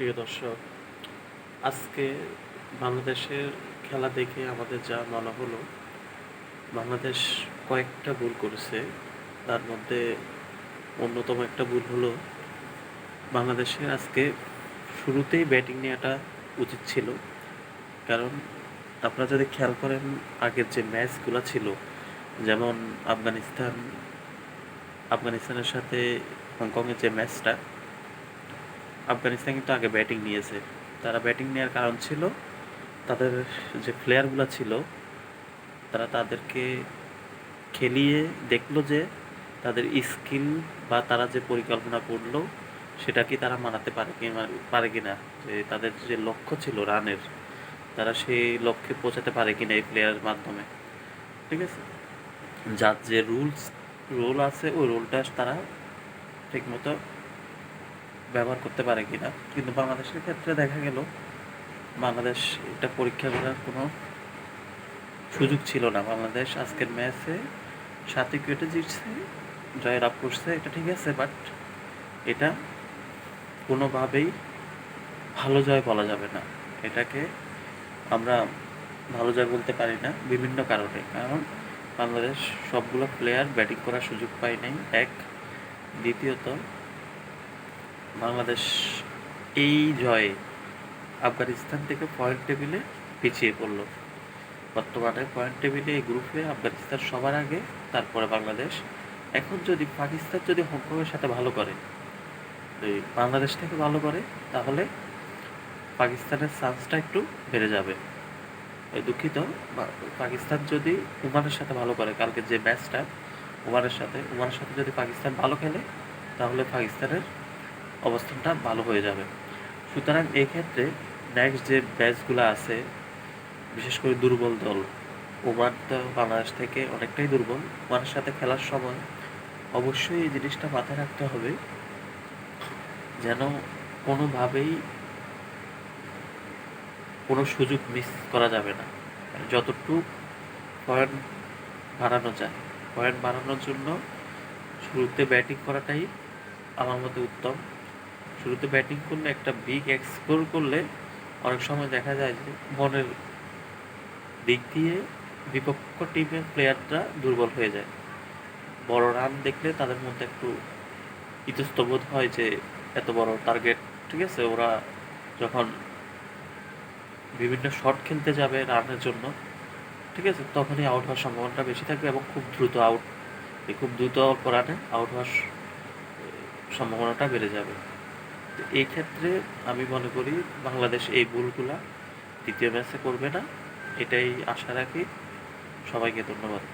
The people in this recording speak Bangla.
প্রিয় দর্শক, আজকে বাংলাদেশের খেলা দেখে আমাদের যা মনে হলো, বাংলাদেশ কয়েকটা ভুল করেছে। তার মধ্যে অন্যতম একটা ভুল হলো, বাংলাদেশের আজকে শুরুতেই ব্যাটিং নেওয়াটা উচিত ছিল। কারণ আপনারা যদি খেয়াল করেন, আগের যে ম্যাচগুলো ছিল, যেমন আফগানিস্তান, আফগানিস্তানের সাথে হংকংয়ের যে ম্যাচটা আফগানিস্তান কিন্তু আগে ব্যাটিং নিয়েছে। তারা ব্যাটিং নেওয়ার কারণ ছিল, তাদের যে প্লেয়ারগুলো ছিল, তারা তাদেরকে খেলিয়ে দেখল যে তাদের স্কিল বা তারা যে পরিকল্পনা করল, সেটা কি তারা মানাতে পারে কি পারে কি না যে তাদের যে লক্ষ্য ছিল রানের, তারা সেই লক্ষ্যে পৌঁছাতে পারে কি না এই প্লেয়ারের মাধ্যমে। ঠিক আছে? যার যে রুলস রোল আছে, ওই রোলটা তারা ঠিকমতো ব্যবহার করতে পারে কিনা, কিন্তু বাংলাদেশের ক্ষেত্রে দেখা গেল বাংলাদেশ এটা পরীক্ষা করার কোনো সুযোগ ছিল না। বাংলাদেশ আজকের ম্যাচে সাত উইকেটে জিতছে জয় লাভ করছে, এটা ঠিক আছে বাট এটা কোনোভাবেই ভালো জয় বলা যাবে না। এটাকে আমরা ভালো জয় বলতে পারি না বিভিন্ন কারণে। কারণ বাংলাদেশ সবগুলো প্লেয়ার ব্যাটিং করার সুযোগ পায় নাই। এক, দ্বিতীয়ত বাংলাদেশ এই জয়ে আফগানিস্তান থেকে পয়েন্ট টেবিলে পিছিয়ে পড়ল। বর্তমানে পয়েন্ট টেবিলে এই গ্রুপে আফগানিস্তান সবার আগে, তারপরে বাংলাদেশ। এখন যদি পাকিস্তান যদি হংকংয়ের সাথে ভালো করে বাংলাদেশ থেকে ভালো করে, তাহলে পাকিস্তানের চান্সটা একটু বেড়ে যাবে। দুঃখিত পাকিস্তান যদি ওমানের সাথে ভালো করে, কালকে যে ম্যাচটা ওমানের সাথে ওমানের সাথে যদি পাকিস্তান ভালো খেলে, তাহলে পাকিস্তানের অবস্থানটা ভালো হয়ে যাবে। সুতরাং এই ক্ষেত্রে নেক্সট যে ম্যাচগুলো আছে, বিশেষ করে দুর্বল দল, ওমান তো বাংলাদেশ থেকে অনেকটাই দুর্বল, ওমানের সাথে খেলার সময় অবশ্যই এই জিনিসটা মাথায় রাখতে হবে যেন কোনোভাবেই কোনো সুযোগ মিস করা যাবে না। মানে যতটুকু পয়েন্ট বাড়ানো যায় পয়েন্ট বাড়ানোর জন্য শুরুতে ব্যাটিং করাটাই আমার মতে উত্তম। শুরুতে ব্যাটিং করলে একটা বিগ এক্সপ্লোর করলে অনেক সময় দেখা যায় যে মনের দিক দিয়ে বিপক্ষ টিমের প্লেয়াররা দুর্বল হয়ে যায়। বড় রান দেখলে তাদের মধ্যে একটু ইতস্তবোধ হয় যে এত বড় টার্গেট ঠিক আছে? ওরা যখন বিভিন্ন শট খেলতে যাবে রানের জন্য, ঠিক আছে? তখনই আউট হওয়ার সম্ভাবনাটা বেশি থাকবে এবং খুব দ্রুত আউট খুব দ্রুত অল্প রানে আউট হওয়ার সম্ভাবনাটা বেড়ে যাবে। এই ক্ষেত্রে আমি মনে করি বাংলাদেশ এই ভুলগুলা দ্বিতীয় ম্যাচে করবে না, এটাই আশা রাখি। সবাইকে ধন্যবাদ।